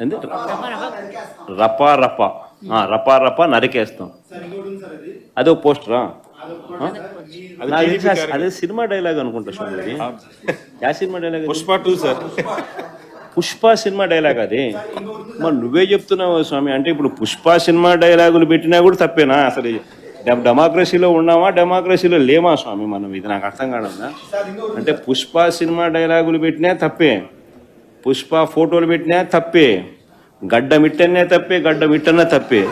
రప ఏంది రప రప ఆ, రప రప నరికేస్తాం. అది. ఒక పోస్టరా? అది సినిమా డైలాగ్ అనుకుంటా స్వామి yeah cinema dialogue? Pushpa two sir. Pushpa cinema dialogue అది. మరి నువ్వే చెప్తున్నావు స్వామి అంటే ఇప్పుడు పుష్ప సినిమా డైలాగులు పెట్టినా కూడా తప్పేనా? అసలు డెమ- డెమోక్రసీలో ఉన్నామా డెమోక్రసీలో లేమా స్వామి మనం? ఇది నాకు అర్థం కావడం అంటే పుష్ప సినిమా డైలాగులు పెట్టినా తప్పే. పుష్ప ఫోటోలు పెట్టినా తప్పే గడ్డ మిట్టనే తప్పే గడ్డ మిట్టనే తప్పే.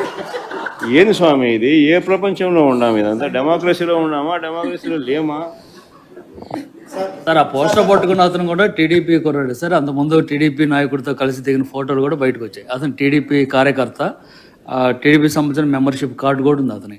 ఏంది స్వామి ఇది? ఏ ప్రపంచంలో ఉన్నాం ఇదంతా? డెమోక్రసీలో ఉన్నామా? డెమోక్రసీలో లేమా? సార్ ఆ పోస్టర్ పట్టుకున్న అతను కూడా టీడీపీ కుర్రాడు సార్. అంత ముందు టీడీపీ నాయకుడితో కలిసి దిగిన ఫోటోలు కూడా బయటకు వచ్చాయి. అతను టీడీపీ కార్యకర్త ఆ టీడీపీ సంబంధించిన మెంబర్షిప్ కార్డు కూడా ఉంది అతని.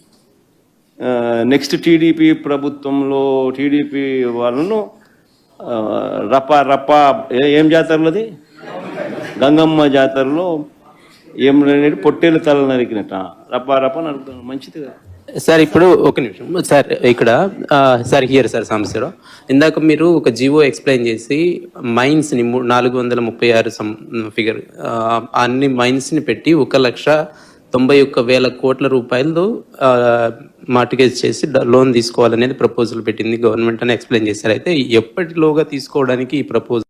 నెక్స్ట్ టీడీపీ ప్రభుత్వంలో టీడీపీ వాళ్ళను రప్ప రప రప ఏ- అది గంగమ్మ జాతరలో ఏం అనేది పొట్టేలు తల నరికినట్ట రప రప నరుకుతాను మంచిది కదా. సార్ ఇప్పుడు ఒక నిమిషం. సార్ ఇక్కడ సార్ హియర్ సార్ సమస్యలో ఇందాక మీరు ఒక జివో ఎక్స్ప్లెయిన్ చేసి మైన్స్ని నాలుగు వందల ముప్పై ఆరు సం ఫిగర్ అన్ని మైన్స్ని పెట్టి ఒక లక్ష తొంభై ఒక్క వేల కోట్ల రూపాయలు మార్టిగేజ్ చేసి లోన్ తీసుకోవాలనేది ప్రపోజల్ పెట్టింది. గవర్నమెంట్ అని ఎక్స్ప్లెయిన్ చేశారు. అయితే ఎప్పటిలోగా తీసుకోవడానికి ఈ ప్రపోజల్